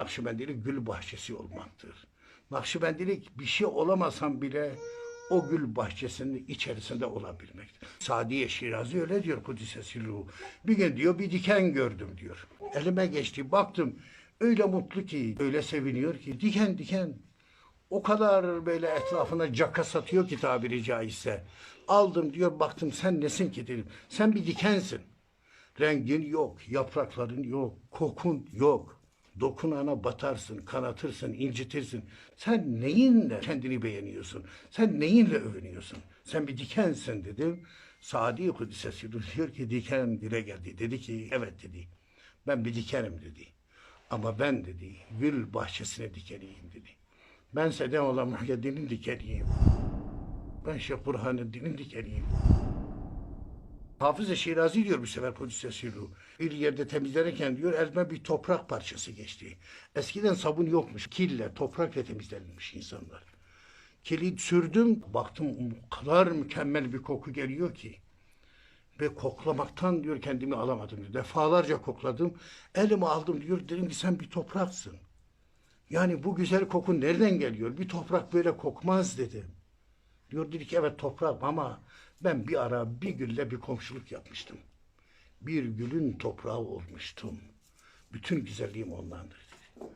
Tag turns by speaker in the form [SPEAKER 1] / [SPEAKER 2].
[SPEAKER 1] Nakşibendilik gül bahçesi olmaktır. Nakşibendilik bir şey olamasam bile o gül bahçesinin içerisinde olabilmektir. Sadiye Şirazi öyle diyor Kudüs'e Ruhu. Bir gün diyor bir diken gördüm diyor. Elime geçti baktım öyle mutlu ki öyle seviniyor ki diken diken o kadar böyle etrafına caka satıyor ki tabiri caizse. Aldım diyor baktım sen nesin ki dedim. Sen bir dikensin. Rengin yok, yaprakların yok, kokun yok. Dokunana batarsın, kanatırsın, incitirsin. Sen neyinle kendini beğeniyorsun? Sen neyinle övünüyorsun? Sen bir dikensin dedim. Sadi Kudüs'e diyor ki diken dile geldi. Dedi ki evet dedi. Ben bir dikenim dedi. Ama ben dedi gül bahçesine dikeniyim dedi. Ben Sedem olan Muhyiddin'in dikeniyim. Ben Şeyh Burhanüddin'in dikeniyim. Hafız-ı Şirazi diyor bu sefer Kudüs'e. Bir yerde temizlerken diyor elime bir toprak parçası geçti. Eskiden sabun yokmuş. Kille, toprakla temizlenmiş insanlar. Kili sürdüm. Baktım o kadar mükemmel bir koku geliyor ki. Ve koklamaktan diyor kendimi alamadım. diyor. Defalarca kokladım. Elimi aldım diyor. Dedim ki sen bir topraksın. Yani bu güzel koku nereden geliyor? Bir toprak böyle kokmaz dedim. Diyor dedi ki evet toprak ama ben bir ara bir gülle bir komşuluk yapmıştım. Bir gülün toprağı olmuştum. Bütün güzelliğim ondandır dedi.